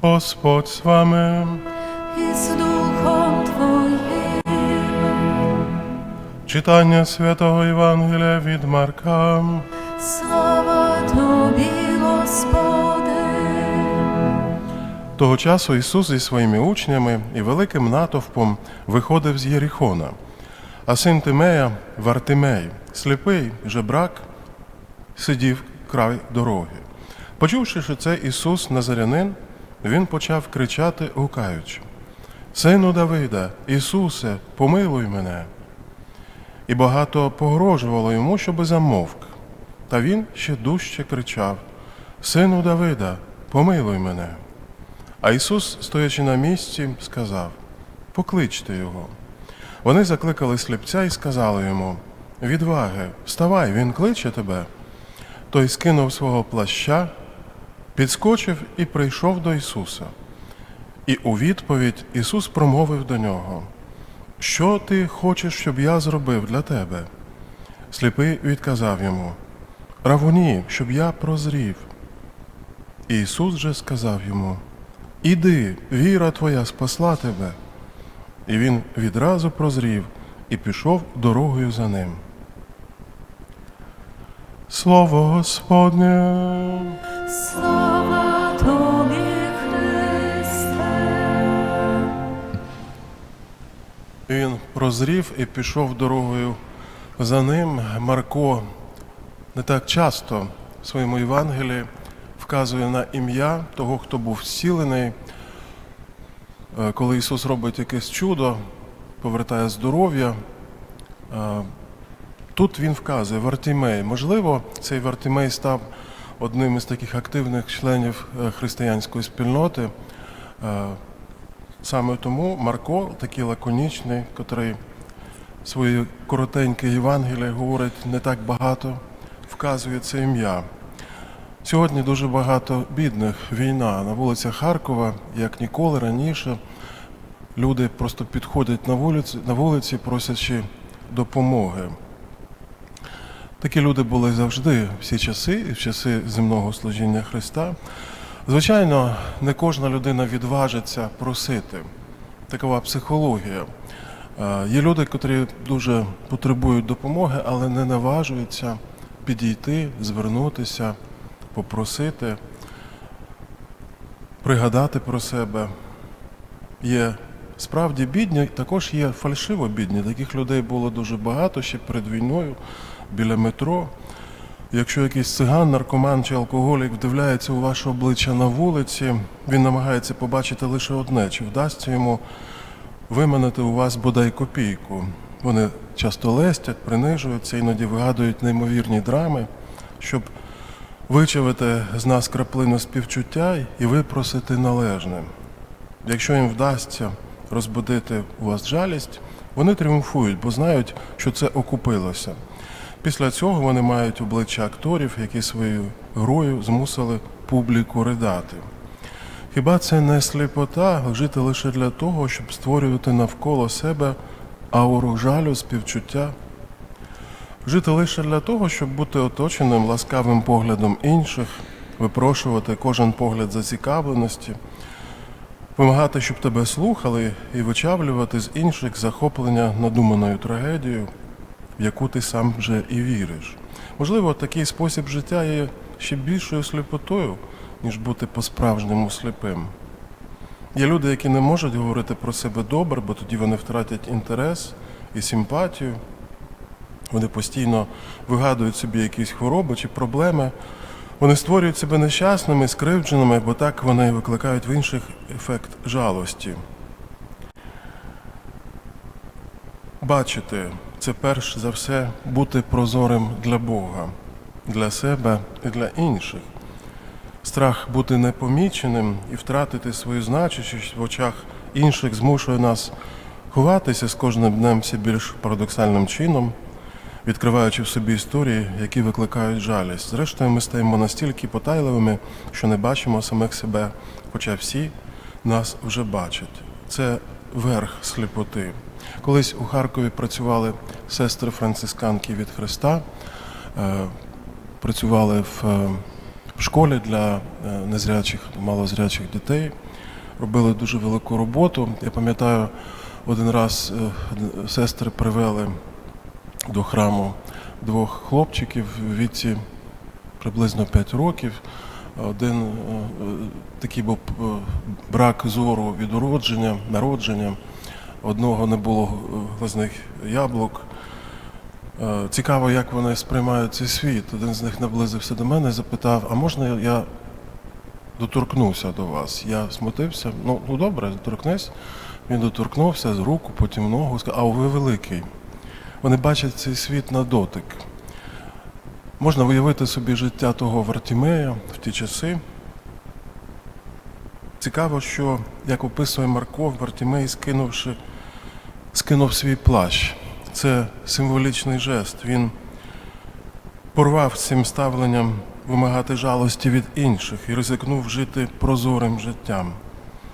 Господь з вами. і з Духом Твоїм. Читання святого Євангелія від Марка. Слава Тобі, Господи. Того часу Ісус зі своїми учнями і великим натовпом виходив з Єрихона. А син Тимея, Вартимей, сліпий жебрак, сидів край дороги. Почувши, що це Ісус Назарянин, він почав кричати, гукаючи: Сину Давида, Ісусе, помилуй мене. І багато погрожувало йому, щоби замовк. Та він ще дужче кричав: Сину Давида, помилуй мене. А Ісус, стоячи на місці, сказав: Покличте його. Вони закликали сліпця і сказали йому: Відваги, вставай, він кличе тебе. Той скинув свого плаща, підскочив і прийшов до Ісуса. І у відповідь Ісус промовив до нього: Що ти хочеш, щоб я зробив для тебе? Сліпий відказав йому: Равуні, щоб я прозрів. І Ісус же сказав йому: Іди, віра твоя спасла тебе. І він відразу прозрів і пішов дорогою за ним. Слово Господнє. Слава Тобі, Христе. Він прозрів і пішов дорогою за ним. Марко не так часто в своєму Євангелії вказує на ім'я того, хто був зцілений. Е, Коли Ісус робить якесь чудо, повертає здоров'я. е, Тут він вказує Вартімей. Можливо, цей Вартімей став одним із таких активних членів е, християнської спільноти. Е, Саме тому Марко, такий лаконічний, котрий своє коротеньке Євангеліє говорить не так багато, вказує це ім'я. Сьогодні дуже багато бідних війна на вулицях Харкова, як ніколи раніше. Люди просто підходять на вулиці, на вулиці, просячи допомоги. Такі люди були завжди всі часи, в часи земного служіння Христа. Звичайно, не кожна людина відважиться просити. Такова психологія. Е, Є люди, котрі дуже потребують допомоги, але не наважуються підійти, звернутися, попросити, пригадати про себе. Є справді бідні, також є фальшиво бідні. Таких людей було дуже багато ще перед війною біля метро. Якщо якийсь циган, наркоман чи алкоголік вдивляється у ваше обличчя на вулиці, він намагається побачити лише одне, чи вдасться йому виманити у вас бодай копійку. Вони часто лестять, принижуються, іноді вигадують неймовірні драми, щоб вичавити з нас краплину співчуття і випросити належне. Якщо їм вдасться розбудити у вас жалість, вони тріумфують, бо знають, що це окупилося. Після цього вони мають обличчя акторів, які своєю грою змусили публіку ридати. Хіба це не сліпота жити лише для того, щоб створювати навколо себе ауру жалю, співчуття? Жити лише для того, щоб бути оточеним ласкавим поглядом інших, випрошувати кожен погляд зацікавленості, вимагати, щоб тебе слухали, і вичавлювати з інших захоплення надуманою трагедією, в яку ти сам вже і віриш. Можливо, такий спосіб життя є ще більшою сліпотою, ніж бути по-справжньому сліпим. Є люди, які не можуть говорити про себе добре, бо тоді вони втратять інтерес і симпатію. Вони постійно вигадують собі якісь хвороби чи проблеми. Вони створюють себе нещасними, скривдженими, бо так вони викликають в інших ефект жалості. Бачити це перш за все бути прозорим для Бога, для себе і для інших. Страх бути непоміченим і втратити свою значущість в очах інших змушує нас ховатися з кожним днем все більш парадоксальним чином, відкриваючи в собі історії, які викликають жалість. Зрештою, ми стаємо настільки потайливими, що не бачимо самих себе, хоча всі нас вже бачать. Це верх сліпоти. Колись у Харкові працювали сестри францисканки від Христа, е, працювали в е, школі для е, незрячих, малозрячих дітей. Робили дуже велику роботу. Я пам'ятаю, один раз сестри привели до храму двох хлопчиків в віці приблизно 5 років. Один е, е, такий був е, брак зору від уродження, народження. Одного не було глазних яблук. Цікаво, як вони сприймають цей світ. Один з них наблизився до мене і запитав, а можна я доторкнуся до вас? Я смутився. Ну, ну добре, доторкнись. Він доторкнувся з руку, потім ногу, сказав, а ви великий. Вони бачать цей світ на дотик. Можна уявити собі життя того Вартімея в ті часи. Цікаво, що, як описує Марков, Вартімей, скинувши, скинув свій плащ. Це символічний жест. Він порвав цим ставленням вимагати жалості від інших і ризикнув жити прозорим життям.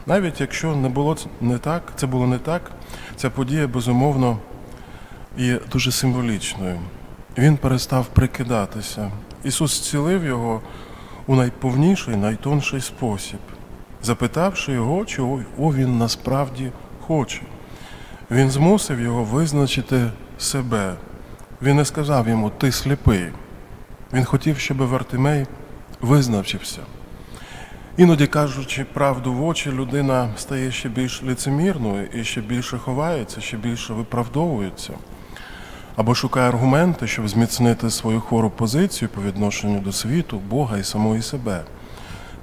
Навіть якщо не було не так, це було не так, ця подія безумовно є дуже символічною. Він перестав прикидатися. Ісус зцілив його у найповніший, найтонший спосіб, запитавши його, чого він насправді хоче. Він змусив його визначити себе. Він не сказав йому ти сліпий. Він хотів, щоб Вартимей визначився. Іноді кажучи правду в очі, людина стає ще більш лицемірною і ще більше ховається, ще більше виправдовується. Або шукає аргументи, щоб зміцнити свою хвору позицію по відношенню до світу, Бога і самої себе.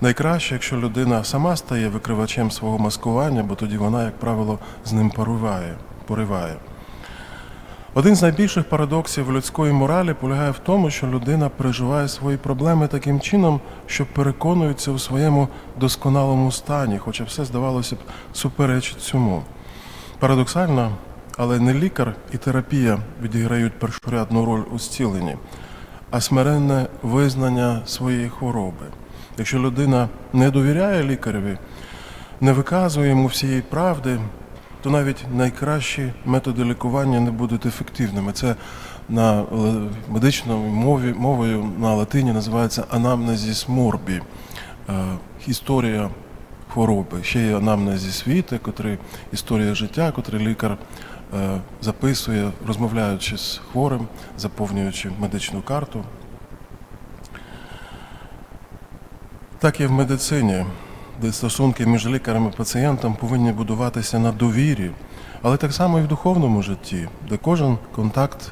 Найкраще, якщо людина сама стає викривачем свого маскування, бо тоді вона, як правило, з ним пориває. пориває. Один з найбільших парадоксів людської моралі полягає в тому, що людина переживає свої проблеми таким чином, що переконується у своєму досконалому стані, хоча все здавалося б суперечить цьому. Парадоксально, але не лікар і терапія відіграють першорядну роль у зціленні, а смиренне визнання своєї хвороби. Якщо людина не довіряє лікареві, не виказує йому всієї правди, то навіть найкращі методи лікування не будуть ефективними. Це на л- медичному мові мовою на латині називається анамнезіс морбі, е, історія хвороби. Ще є анамнезіс віти, котрий історія життя, котрий лікар е, записує, розмовляючи з хворим, заповнюючи медичну карту. Так і в медицині, де стосунки між лікарем і пацієнтом повинні будуватися на довірі, але так само і в духовному житті, де кожен контакт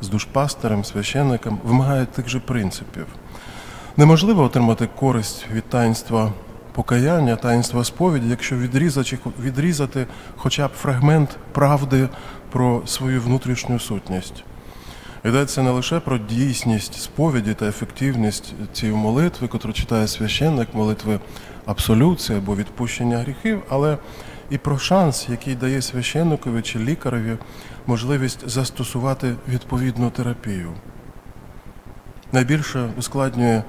з душпастером, священником вимагає тих же принципів. Неможливо отримати користь від таїнства покаяння, таїнства сповіді, якщо відрізати, відрізати хоча б фрагмент правди про свою внутрішню сутність. Йдеться не лише про дійсність сповіді та ефективність цієї молитви, котру читає священник, молитви абсолюції або відпущення гріхів, але і про шанс, який дає священникові чи лікареві можливість застосувати відповідну терапію. Найбільше ускладнює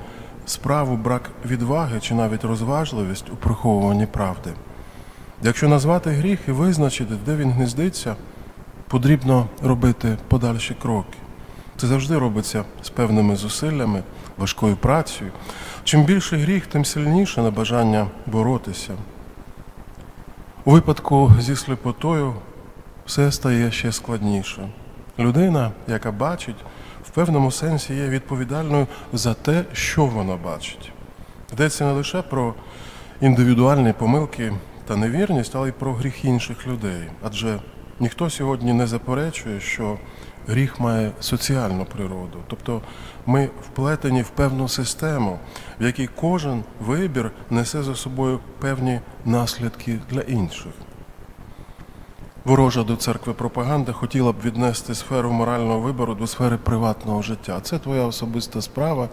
справу брак відваги чи навіть розважливість у приховуванні правди. Якщо назвати гріх і визначити, де він гнездиться, потрібно робити подальші кроки. Це завжди робиться з певними зусиллями, важкою працею. Чим більше гріх, тим сильніше на бажання боротися. У випадку зі сліпотою все стає ще складніше. Людина, яка бачить, певному сенсі є відповідальною за те, що вона бачить. Йдеться не лише про індивідуальні помилки та невірність, але й про гріх інших людей. Адже ніхто сьогодні не заперечує, що гріх має соціальну природу. Тобто ми вплетені в певну систему, в якій кожен вибір несе за собою певні наслідки для інших. Ворожа до церкви пропаганда хотіла б віднести сферу морального вибору до сфери приватного життя. Це твоя особиста справа.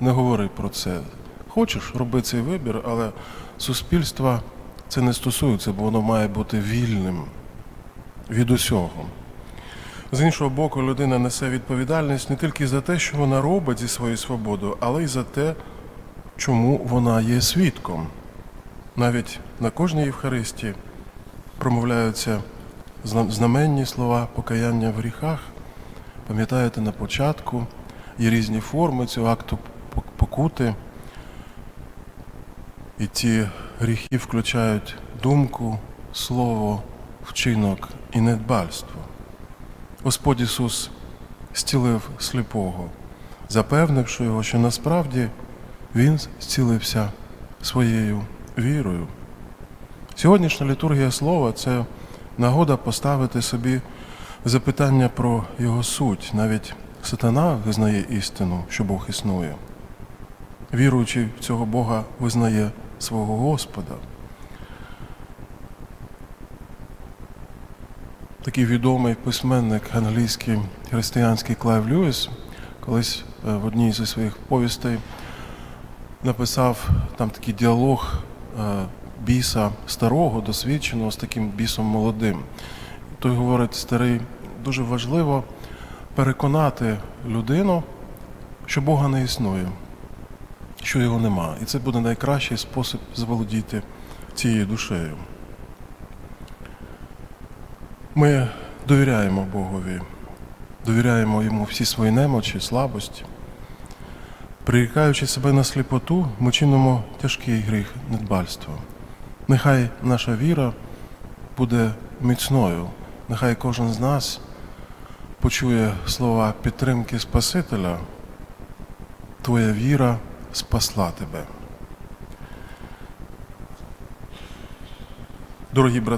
Не говори про це. Хочеш, роби цей вибір, але суспільства це не стосується, бо воно має бути вільним від усього. З іншого боку, людина несе відповідальність не тільки за те, що вона робить зі своєю свободою, але й за те, чому вона є свідком. Навіть на кожній Євхаристії промовляються знаменні слова покаяння в гріхах. Пам'ятаєте, на початку є різні форми цього акту покути. І ці гріхи включають думку, слово, вчинок і недбальство. Господь Ісус зцілив сліпого, запевнивши його, що насправді Він зцілився своєю вірою. Сьогоднішня літургія слова це нагода поставити собі запитання про його суть. Навіть сатана визнає істину, що Бог існує. Віруючий в цього Бога визнає свого Господа. Такий відомий письменник англійський християнський Клайв Льюіс колись е, в одній зі своїх повістей написав там такий діалог е, біса старого, досвідченого з таким бісом молодим. Той говорить, старий, дуже важливо переконати людину, що Бога не існує, що його нема. І це буде найкращий спосіб заволодіти цією душею. Ми довіряємо Богові, довіряємо йому всі свої немочі, слабості. Прирікаючи себе на сліпоту, ми чинимо тяжкий гріх недбальства. Нехай наша віра буде міцною, нехай кожен з нас почує слова підтримки Спасителя. Твоя віра спасла тебе. Дорогі брати.